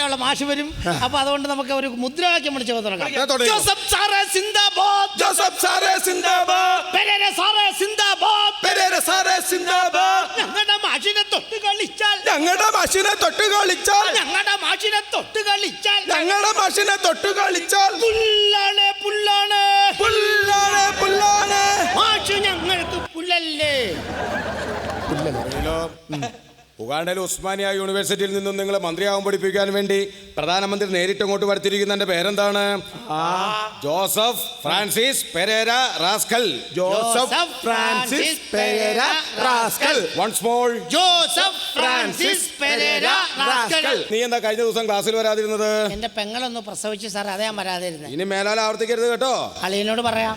പഠിപ്പിക്കാനുള്ള മാഷ് വരും. അപ്പൊ അതുകൊണ്ട് നമുക്ക് ഒരു മുദ്രാവാക്യം വിളിച്ച് തുടങ്ങാം. ജോസഫ് സാറേ സിന്ദാബാദ്. ജോസഫ് സാറേ സിന്ദാബാദ്. പെരേര സാറേ സിന്ദാബാദ്. പെരേര സാറേ സിന്ദാബാദ്. ഞങ്ങളുടെ മാഷിനെ തൊട്ട് കളിച്ചാൽ. ഞങ്ങളുടെ മഷിനെ തൊട്ട് കളിച്ചാൽ. ഞങ്ങളുടെ മാഷിനെ തൊട്ട് കളിച്ചാൽ. ഞങ്ങളുടെ മഷിനെ തൊട്ട് കളിച്ചാൽ. പുല്ലാണ് പുല്ലാണ് പുല്ലാണ് പുല്ലാണ് മാഷ് ഞങ്ങൾക്ക് പുല്ലല്ലേ? ഉഗാണ്ടയിലെ ഉസ്മാനിയ യൂണിവേഴ്സിറ്റിയിൽ നിന്നും നിങ്ങൾ മന്ത്രിയാവാൻ പഠിപ്പിക്കാൻ വേണ്ടി പ്രധാനമന്ത്രി നേരിട്ട് അങ്ങോട്ട് വരുത്തിയിരിക്കുന്നതിന്റെ പേരെന്താണ്? Joseph Francis Pereira rascal. Joseph Francis Pereira rascal. Once more Joseph Francis Pereira rascal. നീ എന്താ കഴിഞ്ഞ ദിവസം ക്ലാസ്സിൽ വരാതിരുന്നത്? എന്റെ പെങ്ങളൊന്ന് പ്രസവിച്ചു സാർ അതേ ഞാൻ വരാതിരുന്നത് ഇനി മേലാൽ ആവർത്തിക്കരുത് കേട്ടോ. അളിയനോട് പറയാം?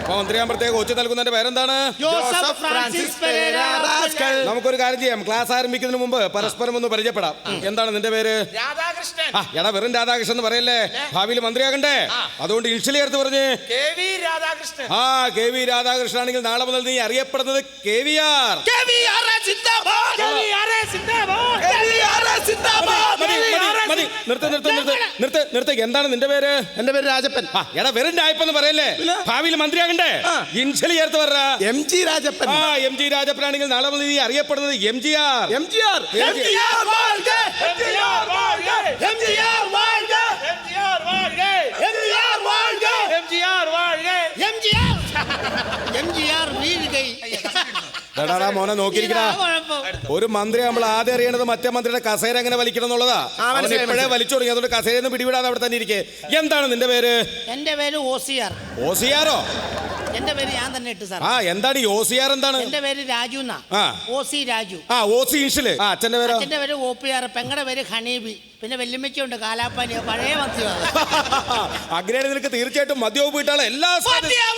അപ്പൊ മന്ത്രിയാൻ പ്രത്യേക കോച്ച് നൽകുന്നതിന്റെ പേരെന്താണ്? Joseph Francis Pereira rascal. നമുക്കൊരു കാര്യം ചെയ്യാം. ക്ലാസ് ആരംഭിക്കുന്നതിന് മുമ്പ് പരസ്പരം ഒന്ന് പരിചയപ്പെടാം. എന്താണ് നിന്റെ പേര്? രാധാകൃഷ്ണൻ. ആ എടാ വെറും രാധാകൃഷ്ണൻ എന്ന് പറയല്ലേ? ഭാവിയിൽ മന്ത്രിയാകണ്ടേ? അതുകൊണ്ട് ഇൻഷലി എടുത്ത് പറഞ്ഞ്. K V Radhakrishnan. ആ കെ വി രാധാകൃഷ്ണൻ ആണെങ്കിൽ നാളെ മുതൽ നീ അറിയപ്പെടുന്നത് കെ വി ആർ. നിർത്ത് നിർത്ത് നിർത്ത് നിർത്ത് നിർത്ത്. എന്താണ് നിന്റെ പേര്? എന്റെ പേര് രാജപ്പൻ. ആ എടാ വെറും രാജപ്പൻ എന്ന് പറയല്ലേ? ഭാവിയിൽ മന്ത്രിയാകണ്ടേ? ഇൻഷലി ചേർത്ത് പറ. M G Rajappan. ആ എം ജി രാജപ്പൻ ആണെങ്കിൽ നാളെ മുതൽ നീ അറിയപ്പെടുന്നത് എം ജി ആർ. വാഴ്ക എംജിആർ വാഴ്ക എംജിആർ വാഴ്ക എംജിആർ എംജിആർ വീഴുകൈ എടാ, എടാ, മോനെ നോക്കിയിരിക്കടാ ഒരു മന്ത്രി നമ്മൾ ആദ്യം അറിയണത് മറ്റേ മന്ത്രിയുടെ കസേര എങ്ങനെ വലിക്കണം എന്നുള്ളതാ അവൻ ഇപ്പോഴേ വലിച്ചു തുടങ്ങി അതുകൊണ്ട് കസേരയൊന്നും പിടിവിടാതെ അവിടെ തന്നെ ഇരിക്കെ എന്താണ് നിന്റെ പേര് എന്റെ പേര് ഓസിയാർ ഓസിയാറോ എന്റെ പേര് ഞാൻ തന്നെ ഇട്ട് സാർ ആ എന്താണ് ഈ ഓസിയാർ എന്താണ്? എന്റെ പേര് രാജു എന്നാ. ആ. സി രാജു. ആ ഓസി ഇൻഷൽ ആ അച്ഛന്റെ പേരോ? അച്ഛന്റെ പേര് ഓപ്പിയാർ പെങ്ങളുടെ പേര് ഹണീബി? പിന്നെ വെല്ലുമ്മയ്ക്കുണ്ട് കാലാപ്പാനി പഴയ മദ്യമാണ് അങ്ങനെ നിനക്ക് തീർച്ചയായിട്ടും മദ്യവും വീട്ടാളെ എല്ലാ സാധ്യത-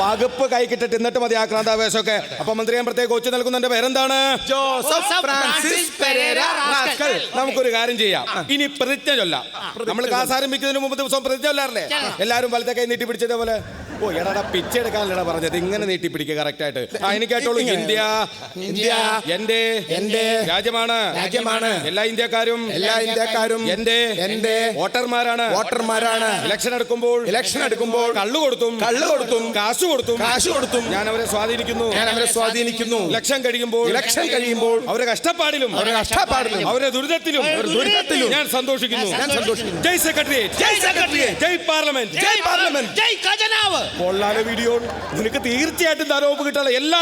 വകുപ്പ് കൈ കിട്ടിട്ട് എന്നിട്ട് മതി ആക്രാന്താവേശമൊക്കെ. അപ്പൊ മന്ത്രി ഞാൻ പ്രത്യേക കൊച്ചു നൽകുന്നതിന്റെ പേരെന്താണ്? Joseph Francis Pereira rascal. നമുക്കൊരു കാര്യം ചെയ്യാം. ഇനി പ്രതിജ്ഞ ചൊല്ലാം. നമ്മൾ ക്ലാസ് ആരംഭിക്കുന്നതിന് മുമ്പ് ദിവസം പ്രതിജ്ഞ ചൊല്ലാറില്ലേ? എല്ലാവരും എല്ലാരും വലത്തെ കൈ നീട്ടി പിടിച്ചതേ പോലെ. ഓ എടാ പിച്ചെടുക്കാനല്ലടാ പറഞ്ഞത്. ഇങ്ങനെ നീട്ടി പിടിക്കുക കറക്റ്റ് ആയിട്ട്. ആ എനിക്കായിട്ടുള്ളൂ കേട്ടോളൂ ഇന്ത്യ. ഇന്ത്യ. എന്റെ. എന്റെ. രാജ്യമാണ്. രാജ്യമാണ്. എല്ലാ ഇന്ത്യക്കാരും. എല്ലാ ഇന്ത്യക്കാരും. എന്റെ. എന്റെ. വോട്ടർമാരാണ്. വോട്ടർമാരാണ്. ഇലക്ഷൻ എടുക്കുമ്പോൾ ഇലക്ഷൻ എടുക്കുമ്പോൾ കള്ളു കൊടുത്തും. കള്ള് കൊടുത്തും. കാശ് കൊടുത്തും. കാശ് കൊടുത്തും. ഞാൻ അവരെ സ്വാധീനിക്കുന്നു. ഞാൻ അവരെ സ്വാധീനിക്കുന്നു. ഇലക്ഷൻ കഴിയുമ്പോൾ. ഇലക്ഷൻ കഴിയുമ്പോൾ. അവരെ കഷ്ടപ്പാടിലും. അവരെ കഷ്ടപ്പാടിലും. അവരെ ദുരിതത്തിലും. അവരുടെ ദുരിതത്തിലും. ഞാൻ സന്തോഷിക്കുന്നു. ഞാൻ സന്തോഷിക്കുന്നു. ജയ് സെക്രട്ടറിയേറ്റ്. ജയ് സെക്രട്ടറിയേറ്റ്. ജയ് പാർലമെന്റ്. ജയ് പാർലമെന്റ്. ജയ് ഖജനാവ്. കൊള്ളാലെ വീഡിയോ നിനക്ക് തീർച്ചയായിട്ടും ധനവകുപ്പ് കിട്ടാനുള്ള എല്ലാ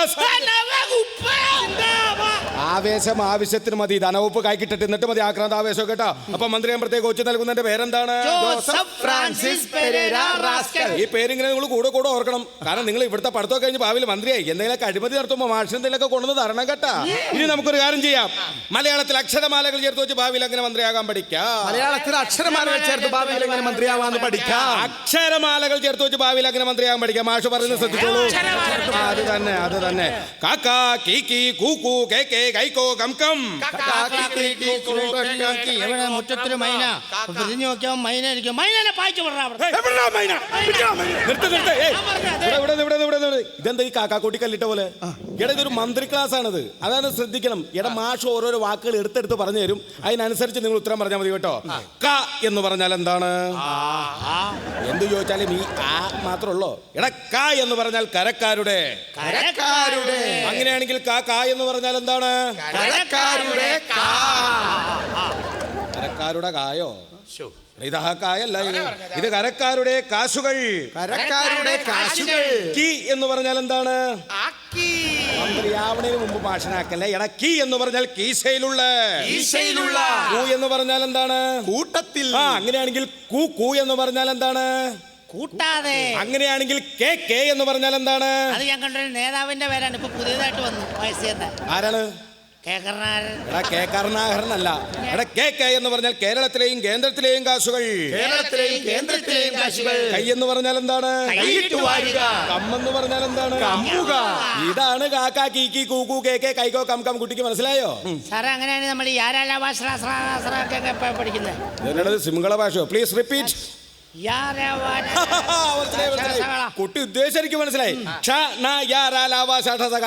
ആവേശം ആവശ്യത്തിന് മതി. ധനവകുപ്പ് കൈക്കിട്ടിട്ട് എന്നിട്ട് മതി ആക്രാന്ത ആവേശം കേട്ടോ. അപ്പൊ മന്ത്രി ഞാൻ പ്രത്യേക കൊച്ചു നൽകുന്നതിന്റെ പേരെന്താണ്? ഫ്രാൻസിസ് ഈ പേരിങ്ങനെ നിങ്ങൾ കൂടെ കൂടെ ഓർക്കണം. കാരണം നിങ്ങൾ ഇവിടുത്തെ പഠിത്തം കഴിഞ്ഞ് ഭാവിയിൽ മന്ത്രിയായി. എന്തെങ്കിലും അഴിമതി നടത്തുമ്പോൾ മാഷിന് കൊണ്ടു കൊണ്ടുവന്ന് തരണം കേട്ടാ. ഇനി നമുക്കൊരു കാര്യം ചെയ്യാം. മലയാളത്തിൽ അക്ഷരമാലകൾ ചേർത്ത് വെച്ച് ഭാവിയിൽ അങ്ങനെ മന്ത്രിയാകാൻ പഠിക്കാം? മലയാളത്തിൽ അക്ഷരമാലകൾ ചേർത്ത് ഭാവിയിൽ എങ്ങനെ മന്ത്രിയാവാന്ന് പഠിക്കാം? അക്ഷരമാലകൾ ചേർത്ത് വെച്ച് ഭാവിയിൽ അങ്ങനെ മന്ത്രിയാകാൻ പഠിക്കാം? മാഷ് പറയുന്നത് ശ്രദ്ധിച്ചോളൂ. അത് തന്നെ അത് തന്നെ. കാക്ക കൂ കൂക്കു കേ കേ കൈക്കോ കം കം. എവിടെ? മുറ്റത്തൊരു മൈന. തിരിഞ്ഞു നോക്കിയാൽ മൈന ഇരിക്കും. മൈനനെ പായിച്ചു. ഇതെന്താ ഈ കാക്കാക്കൂട്ടി കല്ലിട്ട പോലെ എടാ ഇതൊരു മന്ത്രി ക്ലാസ് ആണത് അതാണ് ശ്രദ്ധിക്കണം. എടാ മാഷ് ഓരോരോ വാക്കുകൾ എടുത്തെടുത്ത് പറഞ്ഞു തരും. അതിനനുസരിച്ച് നിങ്ങൾ ഉത്തരം പറഞ്ഞാൽ മതി കേട്ടോ. ക എന്ന് പറഞ്ഞാൽ എന്താണ്? എന്ത് ചോദിച്ചാലും ഈ ആ മാത്രമുള്ളോ? എടാ ക എന്ന് പറഞ്ഞാൽ കരക്കാരുടെ. കരക്കാരുടെ. അങ്ങനെയാണെങ്കിൽ കാ കാ എന്ന് പറഞ്ഞാൽ എന്താണ്? കരക്കാരുടെ കാ. കരക്കാരുടെ കായോ? ഇത് ആ കായല്ല ഇത് ഇത് കരക്കാരുടെ കാശുകൾ. കരക്കാരുടെ കാശുകൾ. കീ എന്ന് പറഞ്ഞാൽ എന്താണ്? ആക്കി മന്ത്രിയാവണതിന് മുമ്പ് പാഷനാക്കല്ലേ എടാ കീ എന്ന് പറഞ്ഞാൽ കീശയിലുള്ള. കീശയിലുള്ള. കൂ എന്ന് പറഞ്ഞാൽ എന്താണ്? കൂട്ടത്തിൽ. ആ അങ്ങനെയാണെങ്കിൽ കൂ കൂ എന്ന് പറഞ്ഞാൽ എന്താണ്? കൂട്ടാതെ. അങ്ങനെയാണെങ്കിൽ കെ കെ എന്ന് പറഞ്ഞാൽ എന്താണ്? അത് ഞാൻ കണ്ടൊരു നേതാവിന്റെ പേരാണ്. ഇപ്പൊ പുതിയതായിട്ട് വന്നു വയസ്സേന്ന് ആരാണ്? എടാ കെ കരുണാകരനല്ല എടാ കെ കെ എന്ന് പറഞ്ഞാൽ കേരളത്തിലെയും കേന്ദ്രത്തിലെയും കാശുകൾ കേരളത്തിലെയും കേന്ദ്രത്തിലെയും കാശുകൾ കൈ എന്ന് പറഞ്ഞാൽ എന്താണ് കമ്മെന്ന് പറഞ്ഞാൽ എന്താണ് കമ്മുക ഇതാണ് കാക്ക കീക്കി കൂക്കു കെ കെ കൈക്കോ കം കം കുട്ടിക്ക് മനസ്സിലായോ സാറേ അങ്ങനെയാണ് നമ്മൾ ഈ പഠിക്കുന്നത് സിംഗള ഭാഷയോ പ്ലീസ് റിപ്പീറ്റ്. കുട്ടി ഉദ്ദേശം എനിക്ക് മനസ്സിലായി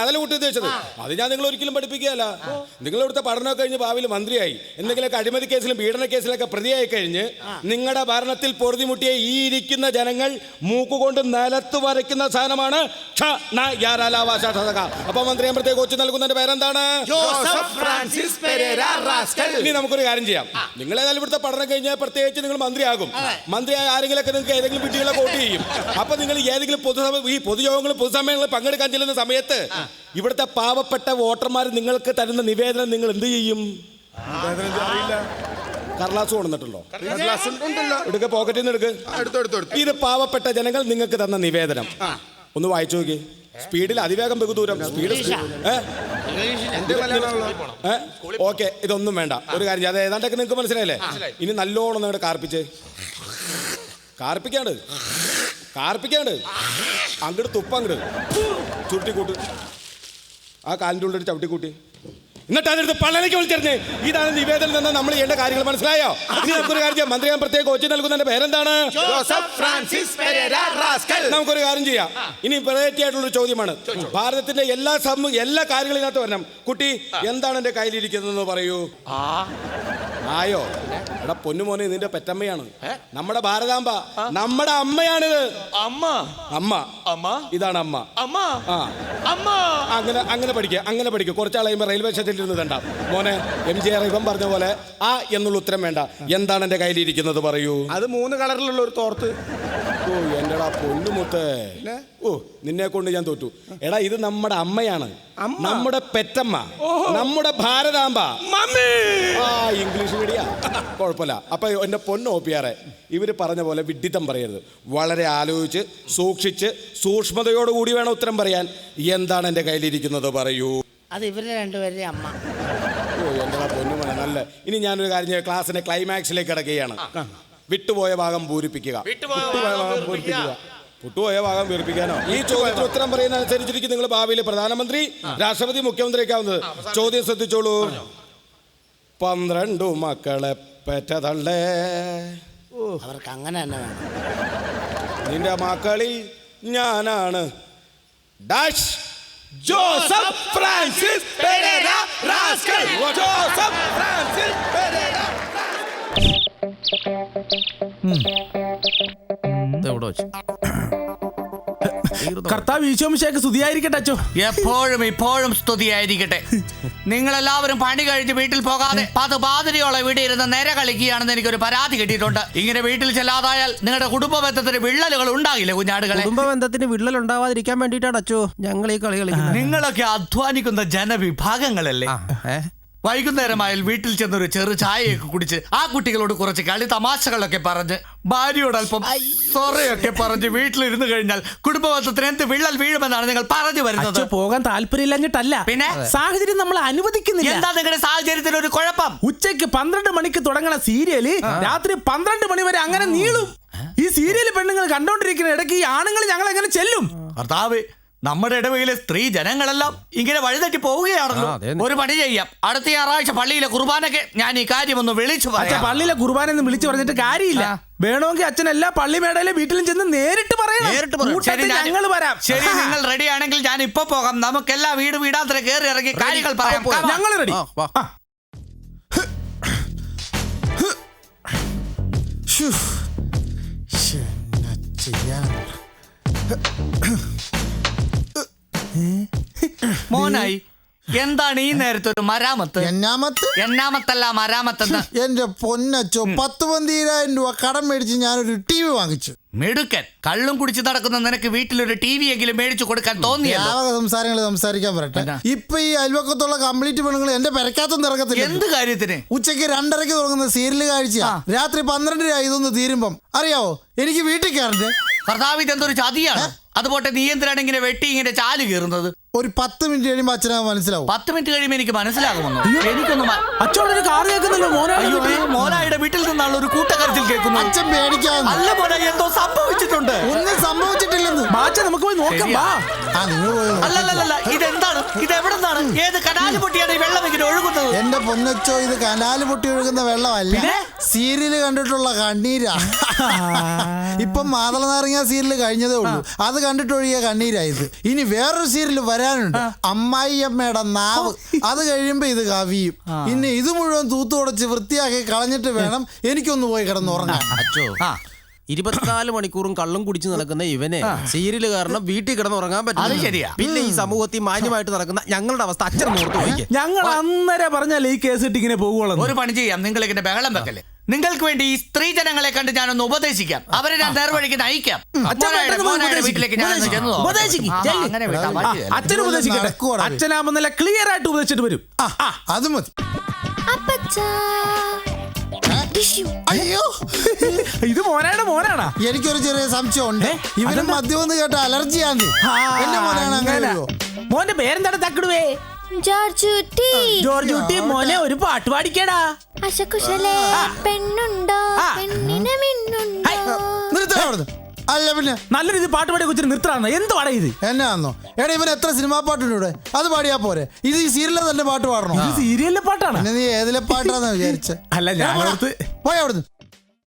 അതല്ല കുട്ടി ഉദ്ദേശിച്ചത്? അത് ഞാൻ നിങ്ങൾ ഒരിക്കലും പഠിപ്പിക്കുകയല്ല. നിങ്ങൾ ഇവിടുത്തെ പഠനമൊക്കെ കഴിഞ്ഞ് ഭാവിയിൽ മന്ത്രിയായി. എന്തെങ്കിലുമൊക്കെ അഴിമതി കേസിലും പീഡന കേസിലൊക്കെ പ്രതിയായി കഴിഞ്ഞ് നിങ്ങളുടെ ഭരണത്തിൽ പൊറുതിമുട്ടിയ ഈ ഇരിക്കുന്ന ജനങ്ങൾ മൂക്കുകൊണ്ട് നിലത്ത് വരയ്ക്കുന്ന സാധനമാണ് അപ്പൊ മന്ത്രിയാകുമ്പോഴത്തേക്ക് കൊച്ചു നൽകുന്നതിന്റെ പേരെന്താണ്? ഇനി നമുക്കൊരു കാര്യം ചെയ്യാം. നിങ്ങൾ ഏതായാലും ഇവിടുത്തെ പഠനം കഴിഞ്ഞാൽ പ്രത്യേകിച്ച് നിങ്ങൾ മന്ത്രിയാകും. മന്ത്രിയായ ആരെങ്കിലൊക്കെ നിങ്ങൾക്ക് ഏതെങ്കിലും വീട്ടുകളെ വോട്ട് ചെയ്യും. അപ്പൊ നിങ്ങൾ ഏതെങ്കിലും പൊതുസഭ ഈ പൊതുയോഗങ്ങളും പൊതുസമ്മേളനങ്ങളിൽ പങ്കെടുക്കാൻ ചെല്ലുന്ന സമയത്ത് ഇവിടുത്തെ പാവപ്പെട്ട വോട്ടർമാർ നിങ്ങൾക്ക് തരുന്ന നിവേദനം നിങ്ങൾ എന്ത് ചെയ്യും? കർലാസ് കൊണ്ടുവന്നിട്ടുണ്ടോ? എടുക്ക പോക്കറ്റിൽ നിന്ന് എടുക്ക്. എടുത്തു എടുത്തു എടുത്തു. ഇത് പാവപ്പെട്ട ജനങ്ങൾ നിങ്ങൾക്ക് തന്ന നിവേദനം. ഒന്ന് വായിച്ചു നോക്കി. സ്പീഡിൽ അതിവേഗം ബഹുദൂരം സ്പീഡ് ഓക്കെ ഇതൊന്നും വേണ്ട. ഒരു കാര്യം. അത് ഏതാണ്ടൊക്കെ നിങ്ങൾക്ക് മനസ്സിലായില്ലേ? ഇനി നല്ലോണം നിങ്ങളുടെ കാർപ്പിച്ച്. കാർപ്പിക്കാണ്ട്. കാർപ്പിക്കാണ്ട്. അങ്ങോട്ട് തുപ്പ അങ്ങോട്ട് ചുരുട്ടിക്കൂട്ട് ആ കാലിന്റെ ഉള്ളിൽ ചവിട്ടിക്കൂട്ടി. എന്നിട്ട് അതെടുത്ത് പള്ളലേക്ക് വിളിച്ചിരുന്നേ ഇതാണ് നിവേദനം തന്നെ നമ്മൾ ചെയ്യേണ്ട കാര്യങ്ങൾ മനസ്സിലായോ? ഇനി നമുക്കൊരു കാര്യം മന്ത്രി ഞാൻ പ്രത്യേക കോച്ചി നൽകുന്നതിന്റെ പേരെന്താണ്? നമുക്കൊരു കാര്യം ചെയ്യാം. ഇനി വെറൈറ്റി ചോദ്യമാണ്. ഭാരതത്തിന്റെ എല്ലാ എല്ലാ കാര്യങ്ങളും ഇതിനകത്ത് വരണം. കുട്ടി എന്താണ് എന്റെ കയ്യിലിരിക്കുന്നതെന്ന് പറയൂ. ആയോ? എടാ പൊന്നുമോനെ നിന്റെ പെറ്റമ്മയാണ്. നമ്മുടെ ഭാരതാംബ. നമ്മുടെ അമ്മയാണിത്. അമ്മ. അമ്മ. അമ്മ? ഇതാണ് അമ്മ. അമ്മ? അമ്മ? അങ്ങനെ അങ്ങനെ പഠിക്കുക അങ്ങനെ പഠിക്കുക കുറച്ചാൾ കഴിയുമ്പോൾ റെയിൽവേ സ്റ്റേഷനിൽ ഇരുന്ന് കണ്ട മോനെ എം ജി ആർ ഇപ്പം പറഞ്ഞ പോലെ ആ എന്നുള്ള ഉത്തരം വേണ്ട. എന്താണ് എന്റെ കയ്യിലിരിക്കുന്നത് പറയൂ. അത് മൂന്ന് കളറിലുള്ള ഒരു തോർത്ത്. ഓ എന്റെടാ പൊന്നുമുത്തേ ഓ നിന്നെ കൊണ്ട് ഞാൻ തോറ്റു. എടാ ഇത് നമ്മുടെ അമ്മയാണ്. നമ്മുടെ പെറ്റമ്മ. നമ്മുടെ ഭാരതാമ്പ മമ്മി! ആ ഇംഗ്ലീഷ് മീഡിയ. കുഴപ്പമില്ല. അപ്പൊ എന്റെ പൊന്ന് ഓപ്പിയാറെ ഇവർ പറഞ്ഞ പോലെ വിഡ്ഢിത്തം പറയരുത്. വളരെ ആലോചിച്ച് സൂക്ഷിച്ച് സൂക്ഷ്മതയോടുകൂടി വേണം ഉത്തരം പറയാൻ. എന്താണ് എന്റെ കയ്യിലിരിക്കുന്നത്? പറയൂ. അത് ഇവരുടെ രണ്ടുപേരുടെ അമ്മ. ഓ എന്താ പൊന്നു നല്ല. ഇനി ഞാനൊരു കാര്യം ക്ലാസ്സിന്റെ ക്ലൈമാക്സിലേക്ക് കിടക്കുകയാണ്. വിട്ടുപോയ ഭാഗം പൂരിപ്പിക്കുക. പുട്ടുപോയ ഭാഗം പൂരിപ്പിക്കാനോ? ഈ ചോദ്യത്തിന് ഉത്തരം പറയുന്ന അനുസരിച്ചിരിക്കും നിങ്ങൾ ഭാവിയിലെ പ്രധാനമന്ത്രി രാഷ്ട്രപതി മുഖ്യമന്ത്രി ആവുന്നത് ചോദ്യം ശ്രദ്ധിച്ചോളൂ. പന്ത്രണ്ടു മക്കളെ പെറ്റതള്ളേ. അവർക്ക് അങ്ങനെ തന്നെ നിന്റെ മക്കളിൽ ഞാനാണ്. Dash Joseph Francis Pereira rascal. Joseph Francis Pereira ഇതെവിടെ വെച്ച്? കർത്താവ് ഈശോമിശേക്ക് സ്തുതിയായിരിക്കട്ടെ അച്ചോ. എപ്പോഴും ഇപ്പോഴും സ്തുതിയായിരിക്കട്ടെ. നിങ്ങളെല്ലാവരും പണി കഴിഞ്ഞ് വീട്ടിൽ പോകാതെ പത്ത് പാതിരിയോളം ഇവിടെ ഇരുന്ന് നേരെ കളിക്കുകയാണെന്ന് എനിക്കൊരു പരാതി കിട്ടിയിട്ടുണ്ട്. ഇങ്ങനെ വീട്ടിൽ ചെല്ലാതായാൽ നിങ്ങളുടെ കുടുംബ ബന്ധത്തിന് വിള്ളലുകൾ ഉണ്ടാകില്ല കുഞ്ഞാടുകളെ? കുടുംബ ബന്ധത്തിന് വിള്ളൽ ഉണ്ടാവാതിരിക്കാൻ വേണ്ടിയിട്ടാണ് അച്ചോ ഞങ്ങൾ ഈ കളി കളിക്കുന്നത്. നിങ്ങളൊക്കെ അധ്വാനിക്കുന്ന ജനവിഭാഗങ്ങളല്ലേ? വൈകുന്നേരമായാൽ വീട്ടിൽ ചെന്നൊരു ചെറു ചായയൊക്കെ കുടിച്ച് ആ കുട്ടികളോട് കുറച്ച് കളി തമാശകളൊക്കെ പറഞ്ഞ് ഭാര്യയോട് അല്പം സൊറയൊക്കെ പറഞ്ഞ് വീട്ടിലിരുന്ന് കഴിഞ്ഞാൽ കുടുംബബന്ധത്തിന് എന്ത് വിള്ളൽ വീഴുമെന്നാണ് നിങ്ങൾ പറഞ്ഞു വരുന്നത്. പോകാൻ താല്പര്യമില്ലഞ്ഞിട്ടല്ല. പിന്നെ? സാഹചര്യം നമ്മൾ അനുവദിക്കുന്നില്ല. എന്താ നിങ്ങളുടെ സാഹചര്യത്തിൽ ഒരു കുഴപ്പം? ഉച്ചയ്ക്ക് പന്ത്രണ്ട് മണിക്ക് തുടങ്ങണ സീരിയൽ രാത്രി പന്ത്രണ്ട് മണി വരെ അങ്ങനെ നീളും. ഈ സീരിയൽ പെണ്ണുങ്ങൾ കണ്ടോണ്ടിരിക്കുന്ന ഇടയ്ക്ക് ഈ ആണുങ്ങൾ ഞങ്ങൾ എങ്ങനെ ചെല്ലും കർത്താവ് നമ്മുടെ ഇടവയിലെ സ്ത്രീ ജനങ്ങളെല്ലാം ഇങ്ങനെ വഴിതെറ്റി പോവുകയാണല്ലോ. ഒരു പണി ചെയ്യാം. അടുത്ത ഞായറാഴ്ച പള്ളിയിലെ കുർബാനൊക്കെ ഞാൻ ഈ കാര്യം ഒന്ന് വിളിച്ചു പറയാം. പള്ളിയിലെ കുർബാനെന്ന് വിളിച്ചു പറഞ്ഞിട്ട് കാര്യമില്ല. വേണമെങ്കിൽ അച്ഛൻ എല്ലാ പള്ളി മേടയിലെ വീട്ടിലും ചെന്ന് നേരിട്ട് ഞാൻ- ഞങ്ങൾ വരാം. ശരി നിങ്ങൾ റെഡി ആണെങ്കിൽ ഞാൻ ഇപ്പൊ പോകാം. നമുക്ക് എല്ലാ വീട് വീടാന്തരം കയറി ഇറങ്ങി കാര്യങ്ങൾ പറയാം. ഞങ്ങൾ റെഡി മോനായി എന്താണ് ഈ നേരത്തെ ഒരു മരാമത്ത്? എന്നാമത്ത്? എന്നാമത്തല്ല മരാമത്ത് എന്റെ പൊന്നച്ചോ പത്ത് പന്തീരായിരം രൂപ കടം മേടിച്ച് ഞാനൊരു ടി വി വാങ്ങിച്ചു. മിടുക്കൻ. കള്ളും കുടിച്ച് നടക്കുന്ന നിനക്ക് വീട്ടിലൊരു ടി വി എങ്കിലും മേടിച്ചു കൊടുക്കാൻ തോന്നിയ സംസാരങ്ങൾ സംസാരിക്കാൻ പറയട്ടെ? ഇപ്പൊ ഈ അയൽവക്കത്തുള്ള കംപ്ലീറ്റ് പെണ്ണുങ്ങൾ എന്റെ പെരക്കാത്തൊന്നും ഇറങ്ങത്തില്ല. എന്ത് കാര്യത്തിന്? ഉച്ചയ്ക്ക് രണ്ടരയ്ക്ക് തുടങ്ങുന്ന സീരിയൽ കാഴ്ച രാത്രി പന്ത്രണ്ടര ഇതൊന്ന് തീരുമ്പം. അറിയാവോ? എനിക്ക് വീട്ടിൽ കയറണ്ടേ? കർത്താവ് ഇതെന്തൊരു ചതിയാണ് അതുപോട്ടെ നീ എന്തിനാണ് ഇങ്ങനെ വെട്ടി ഇങ്ങനെ ചാൽ കീറുന്നത്? ഒരു പത്ത് മിനിറ്റ് കഴിയുമ്പോ അച്ഛനാ മനസ്സിലാവും. പത്ത് മിനിറ്റ് കഴിയുമ്പോ എനിക്ക് മനസ്സിലാകുമെന്ന്. എനിക്കൊന്നും മ- അച്ഛനൊരു കാർ കേൾക്കുന്നല്ലോ അയ്യോ മോനെ ഈ മോനായുടെ വീട്ടിൽ നിന്നുള്ള ഒരു കൂട്ടക്കരച്ചിൽ കേൾക്കുന്നു അച്ഛൻ പേടിക്കാന്ന് അല്ല മോനെ എന്തോ സംഭവിച്ചിട്ടുണ്ട്. ഒന്നും സംഭവിച്ചിട്ടില്ലെന്ന്. നമുക്ക് പോയി നോക്കാം വാ. ആ നിങ്ങൾ പോയി നോക്ക്. അല്ലല്ലല്ല ഇതെന്താണ് ഇത് എവിടെ നിന്നാണ് ഏത് കനാല് പൊട്ടിയാണ് ഈ വെള്ളം ഇങ്ങനെ ഒഴുകുന്നത്? എന്റെ പൊന്നച്ചോ ഇത് കനാല് പൊട്ടി ഒഴുകുന്ന വെള്ളമല്ല. സീരിയൽ കണ്ടിട്ടുള്ള കണ്ണീരാ. ഇപ്പം മാതള നാരങ്ങ സീരിയൽ കഴിഞ്ഞതേ ഉള്ളൂ. അത് കണ്ടിട്ട് ഒഴുകിയ കണ്ണീരാ കണ്ണീരായത് ഇനി വേറൊരു സീരിയൽ വരാനുണ്ട്. അമ്മായി അമ്മയുടെ നാവ്. അത് കഴിയുമ്പോ ഇത് കവിയും. ഇനി ഇത് മുഴുവൻ തൂത്തുടച്ച് വൃത്തിയാക്കി കളഞ്ഞിട്ട് വേണം എനിക്കൊന്ന് പോയി കിടന്നുറങ്ങാൻ അച്ചോ. ഇരുപത്തിനാല് മണിക്കൂറും കള്ളും കുടിച്ച് നടക്കുന്ന ഇവനെ സീരിയൽ കാരണം വീട്ടിൽ കിടന്നുറങ്ങാൻ അത് പറ്റും ശരിയാ. പിന്നെ ഈ സമൂഹത്തിൽ മാന്യമായിട്ട് നടക്കുന്ന ഞങ്ങളുടെ അവസ്ഥ അച്ഛൻ മുഹൂർത്തം ഞങ്ങൾ അന്നേരം പറഞ്ഞല്ലേ ഈ കേസ് ഇട്ട് ഇങ്ങനെ പോകുള്ളൂ ഒരു പണി ചെയ്യാം. നിങ്ങൾ ഇങ്ങനെ ബഹളം വെക്കല്ലേ നിങ്ങൾക്ക് വേണ്ടി ഈ സ്ത്രീ ജനങ്ങളെ കണ്ട് ഞാനൊന്ന് ഉപദേശിക്കാം. അവരെ ഞാൻ നേർവഴിക്ക് നയിക്കാം. അച്ഛൻ ഉപദേശിക്കട്ടെ. അച്ഛനാകുമ്പോ ക്ലിയർ ആയിട്ട് ഉപദേശിച്ചിട്ട് വരും. ആ അത് മതി. അപ്പച്ചാ. ടിഷ്യൂ അയ്യോ. ഇത് മോനാണ് മോനാണാ? എനിക്കൊരു ചെറിയ സംശയം ഉണ്ട്. ഇവരും? മദ്യം എന്ന് കേട്ട അലർജിയാണ്. എന്റെ മോനാണ് അങ്ങനെ. മോന്റെ പേരെന്താണ് തക്കിടുവേ? ജോർജ് ടി ജോർജ് കുട്ടി മോനെ ഒരു പാട്ട് പാടിക്കടാ. അശകുശലേ പെണ്ണുണ്ടോ? പെണ്ണിനെ മിന്നുണ്ടോ? നിർത്തണം അല്ല പിന്നെ. നല്ല രീതിയിൽ പാട്ട് പാടിയ കൊച്ചിന് നിർത്തണം പാടാ ഇത്? എന്നാന്നോ? എടാ ഇവൻ എത്ര സിനിമാ പാട്ടുണ്ട് ഇവിടെ? അത് പാടിയാ പോരെ. ഇത് ഈ സീരിയലിലെ തന്നെ പാട്ട് പാടണോ? ഇത് സീരിയലിലെ പാട്ടാണ്. പിന്നെ നീ ഏതിലെ പാട്ടാന്ന് വിചാരിച്ച? അല്ല, ഞാൻ ഓർത്ത്- പോയി അവിടുന്ന്.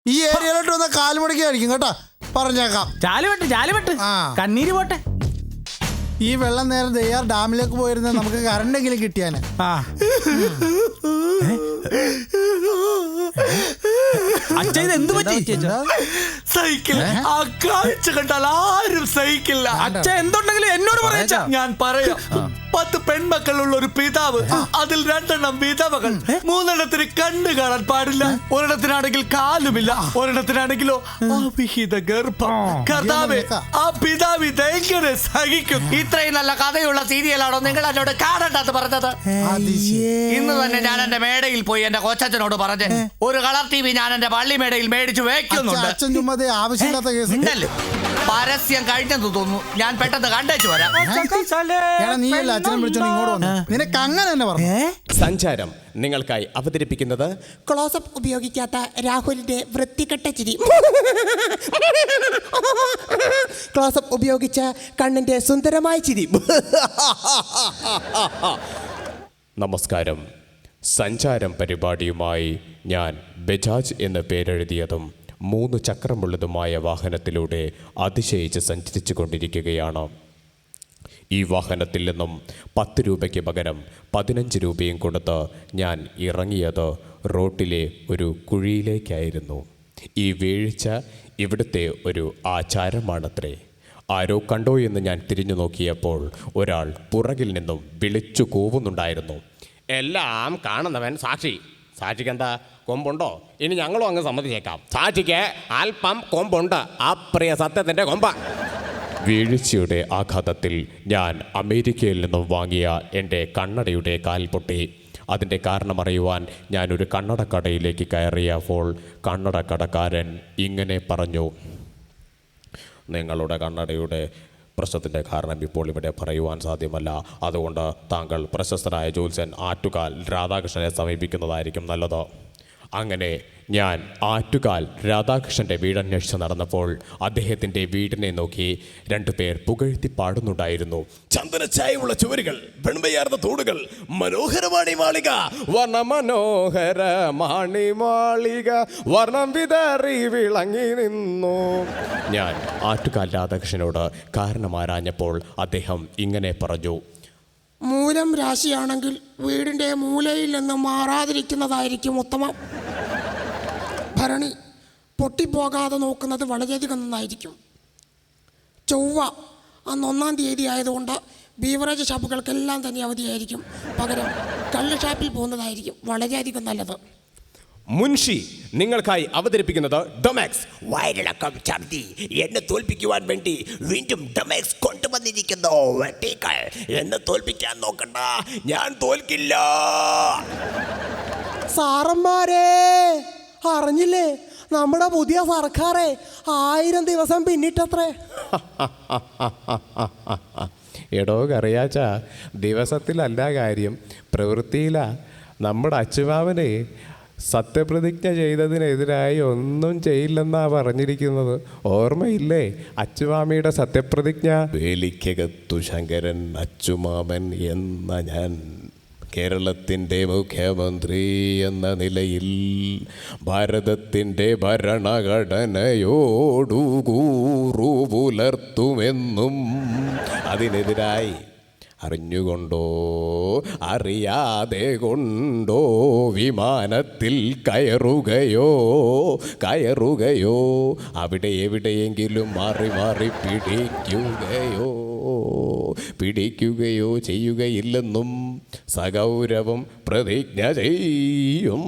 ഈ ഏരിയയിലോട്ട് വന്ന കാൽമുടക്കി ആയിരിക്കും കേട്ടാ. പറഞ്ഞേക്കാം. ചാലുവെട്ട് ചാലുവെട്ട്. കണ്ണീര് പോട്ടെ. ഈ വെള്ളം നേരം ദയ്യാർ ഡാമിലേക്ക് പോയിരുന്ന നമുക്ക് കറണ്ടെങ്കിലും കിട്ടിയാന്. ആ. അച്ഛൻ എന്ത് പറ്റി? സഹിക്കില്ല ആ കാഴ്ച കണ്ടാൽ ആരും സഹിക്കില്ല. അച്ഛൻ എന്തുണ്ടെങ്കിലും എന്നോട് പറയാ ഞാൻ പറയാം. പത്ത് പെൺമക്കളുള്ള ഒരു പിതാവ് അതിൽ രണ്ടെണ്ണം വിധവകൾ. മൂന്നെണ്ണത്തിന് കണ്ണ് കാണാൻ പാടില്ല. ഒരെണ്ണത്തിനാണെങ്കിൽ കാലുമില്ല. ഒരെണ്ണത്തിനാണെങ്കിലോ അവിഹിത ഗർഭം. കർത്താവ് ആ പിതാവി ഇതെങ്ങനെ സഹിക്കും? ഇത്രയും നല്ല കഥയുള്ള സീരിയലാണോ നിങ്ങൾ എന്നോട് കാണണ്ടെന്ന് പറഞ്ഞത്? ഇന്ന് തന്നെ ഞാൻ എന്റെ മേടയിൽ പോയി എന്റെ കൊച്ചച്ഛനോട് പറഞ്ഞു ഒരു കളർ ടി വി ഞാൻ എന്റെ പള്ളി മേടയിൽ മേടിച്ചു വെക്കുന്നുണ്ട് അച്ഛൻ ചുമ്മാതെ ആവശ്യമില്ലാത്ത കേസ്. ഉണ്ടല്ലോ പരസ്യം കഴിഞ്ഞെന്ന് തോന്നുന്നു. ഞാൻ പെട്ടെന്ന് കണ്ടേച്ചു വരാം. എടാ നീ അല്ല അച്ഛനെ വിളിച്ചോണ്ട് ഇങ്ങോട്ട് വന്നു. നിനക്ക് അങ്ങനെ തന്നെ പറഞ്ഞു. സഞ്ചാരം നിങ്ങൾക്കായി അവതരിപ്പിക്കുന്നത് ക്ലോസപ്പ് ഉപയോഗിക്കാത്ത രാഹുലിന്റെ വൃത്തികെട്ട ചിരി. ക്ലോസപ്പ് ഉപയോഗിച്ച കണ്ണിന്റെ സുന്ദരമായ ചിരി. നമസ്കാരം. സഞ്ചാരം പരിപാടിയുമായി ഞാൻ ബജാജ് എന്ന് പേരെഴുതിയതും മൂന്ന് ചക്രമുള്ളതുമായ വാഹനത്തിലൂടെ അതിശയിച്ച് സഞ്ചരിച്ചു കൊണ്ടിരിക്കുകയാണ്. ഈ വാഹനത്തിൽ നിന്നും പത്ത് രൂപയ്ക്ക് പകരം പതിനഞ്ച് രൂപയും കൊടുത്ത് ഞാൻ ഇറങ്ങിയത് റോട്ടിലെ ഒരു കുഴിയിലേക്കായിരുന്നു. ഈ വീഴ്ച ഇവിടുത്തെ ഒരു ആചാരമാണത്രേ. ആരോ കണ്ടോ എന്ന് ഞാൻ തിരിഞ്ഞു നോക്കിയപ്പോൾ ഒരാൾ പുറകിൽ നിന്നും വിളിച്ചു കൂവുന്നുണ്ടായിരുന്നു. എല്ലാം കാണുന്നവൻ സാക്ഷി. സാക്ഷിക്ക് എന്താ കൊമ്പുണ്ടോ? ഇനി ഞങ്ങളും അങ്ങ് സമ്മതിച്ചേക്കാം. സാക്ഷിക്ക് അല്പം കൊമ്പുണ്ട്. ആ പ്രിയ സത്യത്തിന്റെ കൊമ്പ. വീഴ്ചയുടെ ആഘാതത്തിൽ ഞാൻ അമേരിക്കയിൽ നിന്നും വാങ്ങിയ എന്റെ കണ്ണടയുടെ കാൽ പൊട്ടി. അതിന്റെ കാരണമറിയുവാൻ ഞാനൊരു കണ്ണടക്കടയിലേക്ക് കയറിയപ്പോൾ കണ്ണടക്കടക്കാരൻ ഇങ്ങനെ പറഞ്ഞു. നിങ്ങളുടെ കണ്ണടയുടെ പ്രശ്നത്തിന്റെ കാരണം ഇപ്പോൾ ഇവിടെ പറയുവാൻ സാധ്യമല്ല. അതുകൊണ്ട് താങ്കൾ പ്രശസ്തനായ ജ്യോത്സ്യൻ ആറ്റുകാൽ രാധാകൃഷ്ണനെ സമീപിക്കുന്നതായിരിക്കും നല്ലത്. അങ്ങനെ ഞാൻ ആറ്റുകാൽ രാധാകൃഷ്ണന്റെ വീടന്വേഷിച്ച് നടന്നപ്പോൾ അദ്ദേഹത്തിന്റെ വീടിനെ നോക്കി രണ്ടുപേർ പുകഴ്ത്തി പാടുന്നുണ്ടായിരുന്നു. ചന്ദനച്ചായുള്ള ചുവരുകൾ വെണ്മയാർന്ന തോടുകൾ മനോഹരമാണി മാളിക. വർണ മാളിക വർണം വിതറി വിളങ്ങി നിന്നു. ഞാൻ ആറ്റുകാൽ രാധാകൃഷ്ണനോട് കാരണമാരാഞ്ഞപ്പോൾ അദ്ദേഹം ഇങ്ങനെ പറഞ്ഞു. മൂലം രാശിയാണെങ്കിൽ വീടിന്റെ മൂലയിൽ നിന്ന് മാറാതിരിക്കുന്നതായിരിക്കും ഉത്തമം. ഭരണി പൊട്ടിപ്പോകാതെ നോക്കുന്നത് വളരെയധികം നന്നായിരിക്കും. ചൊവ്വ അന്ന് ഒന്നാം തീയതി ആയതുകൊണ്ട് ബീവറേജ് ഷാപ്പുകൾക്കെല്ലാം തന്നെ അവധിയായിരിക്കും. പകരം കള്ള് ഷാപ്പിൽ പോകുന്നതായിരിക്കും വളരെയധികം നല്ലത്. മുൻഷി നിങ്ങൾക്കായി അവതരിപ്പിക്കുന്നത് ഡൊമാക്സ് വയറിളക്കം ഛർദി. എന്നെ തോൽപ്പിക്കുവാൻ വേണ്ടി വീണ്ടും ഡൊമാക്സ് കൊണ്ടുവന്നിരിക്കുന്നു. വെട്ടിക്കൾ എന്നെ തോൽപ്പിക്കാൻ നോക്കണ്ട. ഞാൻ തോൽക്കില്ല. സാറന്മാരെ! അറിഞ്ഞില്ലേ? നമ്മുടെ പുതിയ സർക്കാരെ ആയിരം ദിവസം പിന്നിട്ടത്രേ. എടോ കറിയാച്ച ദിവസത്തിലല്ല കാര്യം. പ്രവൃത്തിയിലാ നമ്മുടെ അച്ചുമാവനെ സത്യപ്രതിജ്ഞ ചെയ്തതിനെതിരായി ഒന്നും ചെയ്യില്ലെന്നാ പറഞ്ഞിരിക്കുന്നത്. ഓർമ്മയില്ലേ അച്ചുമാമിയുടെ സത്യപ്രതിജ്ഞ? വേലിക്കകത്തു ശങ്കരൻ അച്ചുമാമൻ എന്ന ഞാൻ കേരളത്തിന്റെ മുഖ്യമന്ത്രി എന്ന നിലയിൽ ഭാരതത്തിന്റെ ഭരണഘടനയോടുകൂറു പുലർത്തുമെന്നും അതിനെതിരായി അറിഞ്ഞുകൊണ്ടോ അറിയാതെ കൊണ്ടോ വിമാനത്തിൽ കയറുകയോ കയറുകയോ അവിടെ എവിടെയെങ്കിലും മാറി മാറി പിടിക്കുകയോ. പിടിക്കുകയോ ചെയ്യുകയില്ലെന്നും സഗൗരവം പ്രതിജ്ഞ ചെയ്യും.